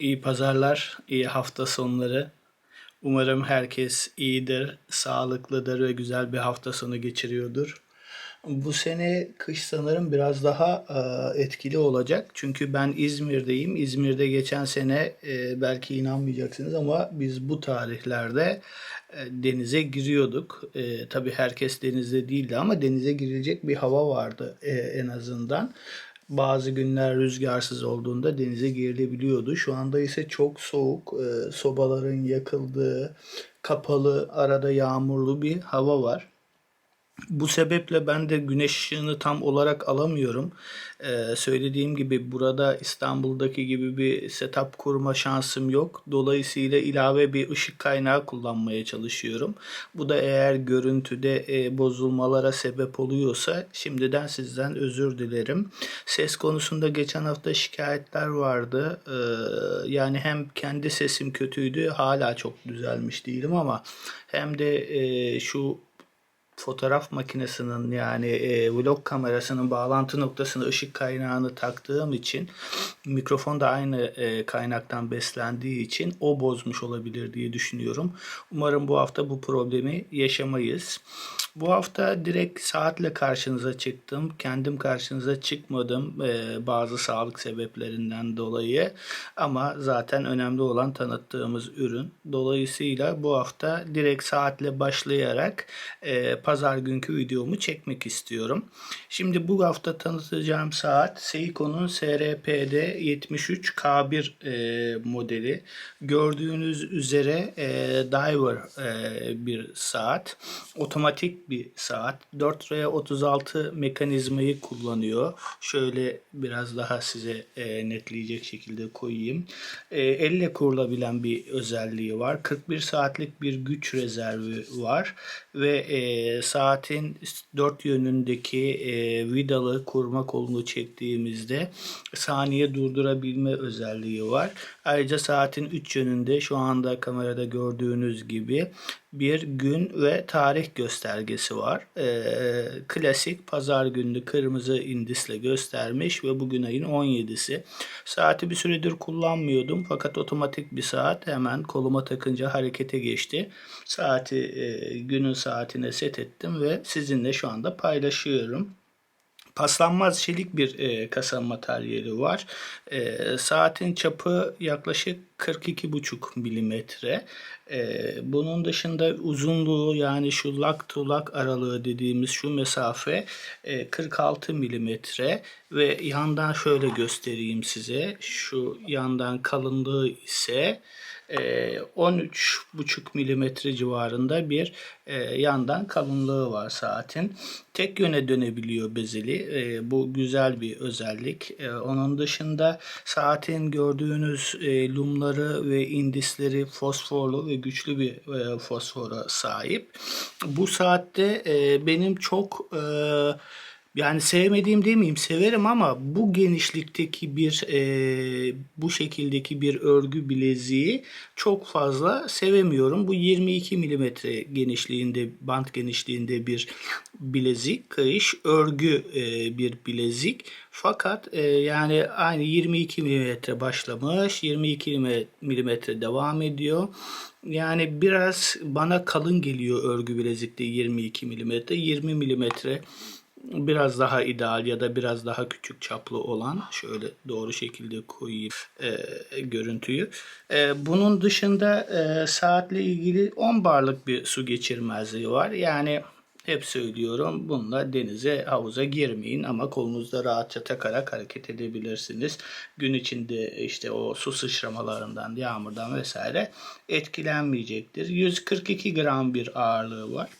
İyi pazarlar, iyi hafta sonları. Umarım herkes iyidir, sağlıklıdır ve güzel bir hafta sonu geçiriyordur. Bu sene kış sanırım biraz daha e, etkili olacak. Çünkü ben İzmir'deyim. İzmir'de geçen sene e, belki inanmayacaksınız ama biz bu tarihlerde e, denize giriyorduk. Tabii herkes denizde değildi ama denize girilecek bir hava vardı en azından. Bazı günler rüzgarsız olduğunda denize girilebiliyordu. Şu anda ise çok soğuk, e, sobaların yakıldığı, kapalı, arada yağmurlu bir hava var. Bu sebeple ben de güneş ışığını tam olarak alamıyorum. Ee, söylediğim gibi burada İstanbul'daki gibi bir setup kurma şansım yok. Dolayısıyla ilave bir ışık kaynağı kullanmaya çalışıyorum. Bu da eğer görüntüde e, bozulmalara sebep oluyorsa şimdiden sizden özür dilerim. Ses konusunda geçen hafta şikayetler vardı. Ee, yani hem kendi sesim kötüydü, hala çok düzelmiş değilim ama hem de e, şu fotoğraf makinesinin yani e, vlog kamerasının bağlantı noktasına ışık kaynağını taktığım için mikrofon da aynı e, kaynaktan beslendiği için o bozmuş olabilir diye düşünüyorum. Umarım bu hafta bu problemi yaşamayız. Bu hafta direkt saatle karşınıza çıktım. Kendim karşınıza çıkmadım e, bazı sağlık sebeplerinden dolayı. Ama zaten önemli olan tanıttığımız ürün. Dolayısıyla bu hafta direkt saatle başlayarak e, pazar günkü videomu çekmek istiyorum. Şimdi bu hafta tanıtacağım saat Seiko'nun SRPD 73K1 e, modeli. Gördüğünüz üzere e, diver e, bir saat. Otomatik bir saat. 4R36 mekanizmayı kullanıyor. Şöyle biraz daha size e, netleyecek şekilde koyayım. E, elle kurulabilen bir özelliği var. 41 saatlik bir güç rezervi var ve e, saatin dört yönündeki e, vidalı kurma kolunu çektiğimizde saniye durdurabilme özelliği var. Ayrıca saatin üç yönünde şu anda kamerada gördüğünüz gibi bir gün ve tarih göstergesi var. E, klasik pazar günlü kırmızı indisle göstermiş ve bugün ayın 17'si. Saati bir süredir kullanmıyordum fakat otomatik bir saat hemen koluma takınca harekete geçti. Saati e, günün saatine set ettim ve sizinle şu anda paylaşıyorum. Paslanmaz çelik bir e, kasa materyali var. E, saatin çapı yaklaşık 42,5 milimetre. E, bunun dışında uzunluğu yani şu lock to lock aralığı dediğimiz şu mesafe e, 46 milimetre ve yandan şöyle göstereyim size. Şu yandan kalınlığı ise 13,5 milimetre civarında bir e, yandan kalınlığı var saatin. Tek yöne dönebiliyor bezeli. E, bu güzel bir özellik. E, onun dışında saatin gördüğünüz lumları ve indisleri fosforlu ve güçlü bir fosfora sahip. Bu saatte benim çok yani sevmediğim demeyeyim severim ama bu genişlikteki bir e, bu şekildeki bir örgü bileziği çok fazla sevemiyorum. Bu 22 milimetre genişliğinde bant genişliğinde bir bilezik kayış örgü e, bir bilezik. Fakat e, yani aynı 22 milimetre başlamış 22 milimetre devam ediyor. Yani biraz bana kalın geliyor örgü bilezikte 22 milimetre 20 milimetre biraz daha ideal ya da biraz daha küçük çaplı olan şöyle doğru şekilde koyayım e, görüntüyü. E, bunun dışında e, saatle ilgili 10 barlık bir su geçirmezliği var. Yani hep söylüyorum bununla denize havuza girmeyin ama kolunuzda rahatça takarak hareket edebilirsiniz. Gün içinde işte o su sıçramalarından, yağmurdan vesaire etkilenmeyecektir. 142 gram bir ağırlığı var.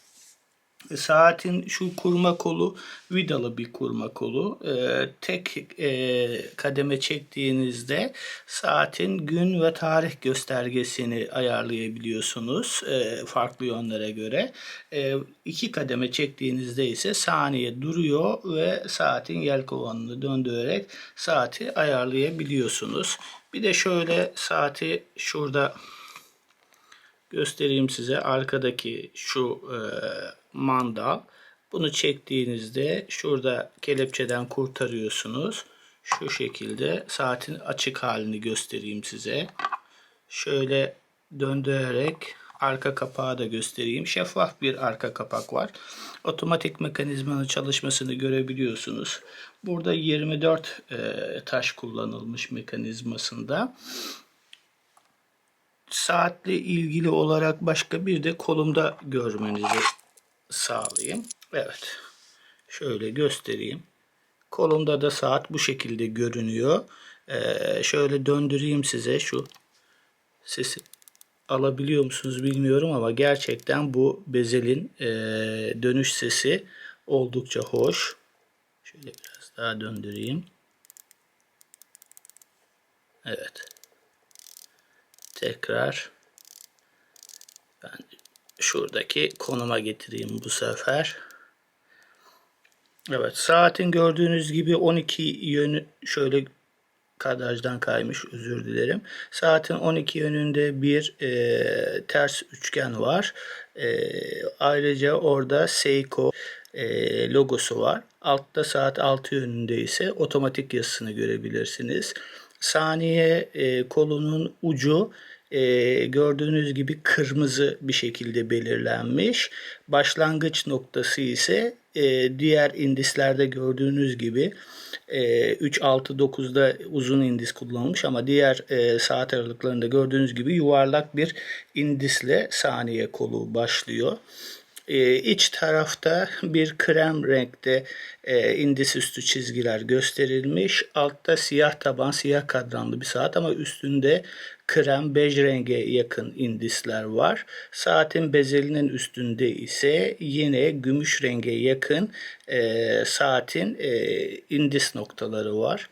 Saatin şu kurma kolu vidalı bir kurma kolu. Ee, tek e, kademe çektiğinizde saatin gün ve tarih göstergesini ayarlayabiliyorsunuz e, farklı yönlere göre. E, iki kademe çektiğinizde ise saniye duruyor ve saatin yelkovanını döndürerek saati ayarlayabiliyorsunuz. Bir de şöyle saati şurada göstereyim size. Arkadaki şu e, mandal. Bunu çektiğinizde şurada kelepçeden kurtarıyorsunuz. Şu şekilde saatin açık halini göstereyim size. Şöyle döndürerek arka kapağı da göstereyim. Şeffaf bir arka kapak var. Otomatik mekanizmanın çalışmasını görebiliyorsunuz. Burada 24 e, taş kullanılmış mekanizmasında. Saatle ilgili olarak başka bir de kolumda görmenizi sağlayayım. Evet. Şöyle göstereyim. Kolumda da saat bu şekilde görünüyor. Ee, şöyle döndüreyim size şu sesi alabiliyor musunuz bilmiyorum ama gerçekten bu bezelin e, dönüş sesi oldukça hoş. Şöyle biraz daha döndüreyim. Evet. Tekrar ben şuradaki konuma getireyim bu sefer. Evet saatin gördüğünüz gibi 12 yönü şöyle kadrajdan kaymış özür dilerim. Saatin 12 yönünde bir e, ters üçgen var. E, ayrıca orada Seiko e, logosu var. Altta saat 6 yönünde ise otomatik yazısını görebilirsiniz. Saniye e, kolunun ucu e, gördüğünüz gibi kırmızı bir şekilde belirlenmiş. Başlangıç noktası ise e, diğer indislerde gördüğünüz gibi e, 3, 6, 9'da uzun indis kullanılmış ama diğer e, saat aralıklarında gördüğünüz gibi yuvarlak bir indisle saniye kolu başlıyor. E, iç tarafta bir krem renkte e, indis üstü çizgiler gösterilmiş. Altta siyah taban, siyah kadranlı bir saat ama üstünde krem bej renge yakın indisler var. Saatin bezelinin üstünde ise yine gümüş renge yakın e, saatin e, indis noktaları var.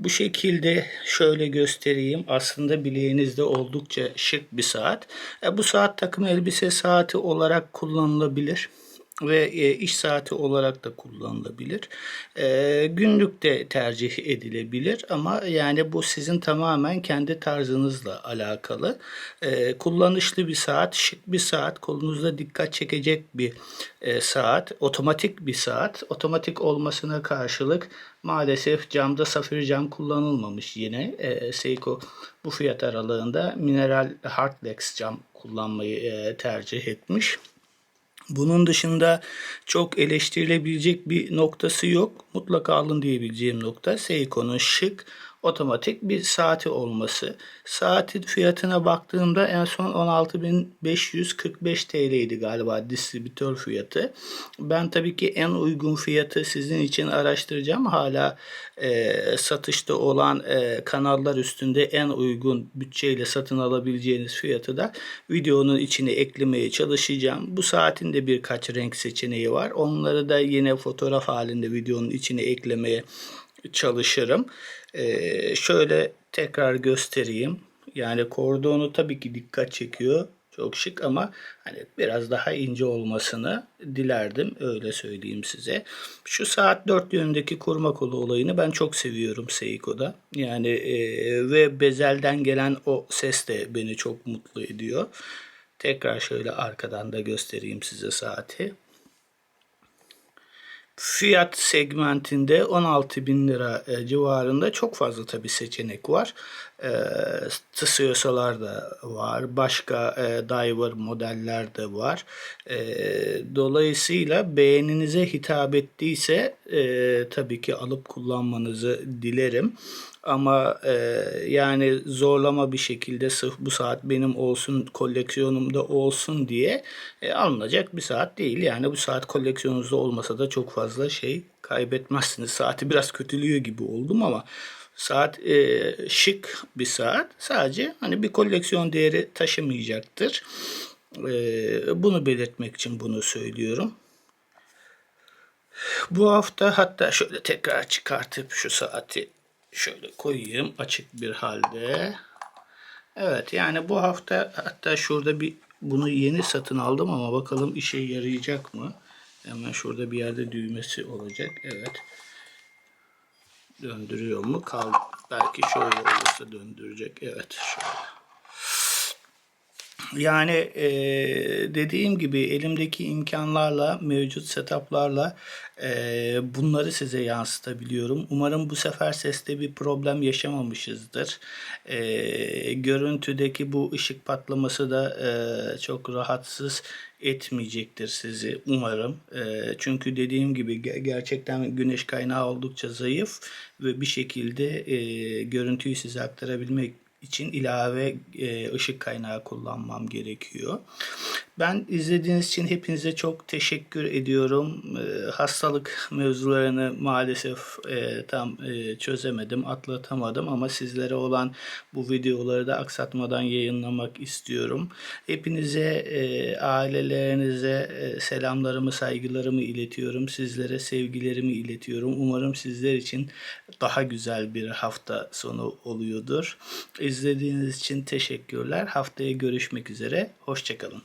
Bu şekilde şöyle göstereyim. Aslında bileğinizde oldukça şık bir saat. E, bu saat takım elbise saati olarak kullanılabilir ve e, iş saati olarak da kullanılabilir. E, günlük de tercih edilebilir ama yani bu sizin tamamen kendi tarzınızla alakalı. E, kullanışlı bir saat, şık bir saat, kolunuzda dikkat çekecek bir saat, otomatik bir saat. Otomatik olmasına karşılık maalesef camda safir cam kullanılmamış yine. Seiko bu fiyat aralığında mineral hardlex cam kullanmayı tercih etmiş. Bunun dışında çok eleştirilebilecek bir noktası yok. Mutlaka alın diyebileceğim nokta Seiko'nun şık, otomatik bir saati olması. Saatin fiyatına baktığımda en son 16.545 TL idi galiba distribütör fiyatı. Ben tabii ki en uygun fiyatı sizin için araştıracağım. Hala e, satışta olan e, kanallar üstünde en uygun bütçeyle satın alabileceğiniz fiyatı da videonun içine eklemeye çalışacağım. Bu saatin de birkaç renk seçeneği var. Onları da yine fotoğraf halinde videonun içine eklemeye çalışırım. Ee, şöyle tekrar göstereyim. Yani kordonu tabii ki dikkat çekiyor. Çok şık ama hani biraz daha ince olmasını dilerdim. Öyle söyleyeyim size. Şu saat 4 yönündeki kurma kolu olayını ben çok seviyorum Seiko'da. Yani e, ve bezelden gelen o ses de beni çok mutlu ediyor. Tekrar şöyle arkadan da göstereyim size saati. Fiyat segmentinde 16 bin lira e, civarında çok fazla tabi seçenek var. E, Tsuyosalar da var. Başka e, diver modeller de var. E, dolayısıyla beğeninize hitap ettiyse e, tabii ki alıp kullanmanızı dilerim. Ama e, yani zorlama bir şekilde sırf bu saat benim olsun koleksiyonumda olsun diye e, alınacak bir saat değil. Yani bu saat koleksiyonunuzda olmasa da çok fazla şey kaybetmezsiniz. Saati biraz kötülüyor gibi oldum ama saat e, şık bir saat. Sadece hani bir koleksiyon değeri taşımayacaktır. E, bunu belirtmek için bunu söylüyorum. Bu hafta hatta şöyle tekrar çıkartıp şu saati şöyle koyayım açık bir halde. Evet yani bu hafta hatta şurada bir bunu yeni satın aldım ama bakalım işe yarayacak mı? Hemen şurada bir yerde düğmesi olacak. Evet. Döndürüyor mu? Kal belki şöyle olursa döndürecek. Evet şöyle. Yani e, dediğim gibi elimdeki imkanlarla, mevcut setuplarla e, bunları size yansıtabiliyorum. Umarım bu sefer seste bir problem yaşamamışızdır. E, görüntüdeki bu ışık patlaması da e, çok rahatsız etmeyecektir sizi umarım. E, çünkü dediğim gibi ge- gerçekten güneş kaynağı oldukça zayıf ve bir şekilde e, görüntüyü size aktarabilmek için ilave e, ışık kaynağı kullanmam gerekiyor. Ben izlediğiniz için hepinize çok teşekkür ediyorum. E, hastalık mevzularını maalesef e, tam çözemedim, atlatamadım ama sizlere olan bu videoları da aksatmadan yayınlamak istiyorum. Hepinize, ailelerinize selamlarımı, saygılarımı iletiyorum. Sizlere sevgilerimi iletiyorum. Umarım sizler için daha güzel bir hafta sonu oluyordur. İzlediğiniz için teşekkürler. Haftaya görüşmek üzere. Hoşçakalın.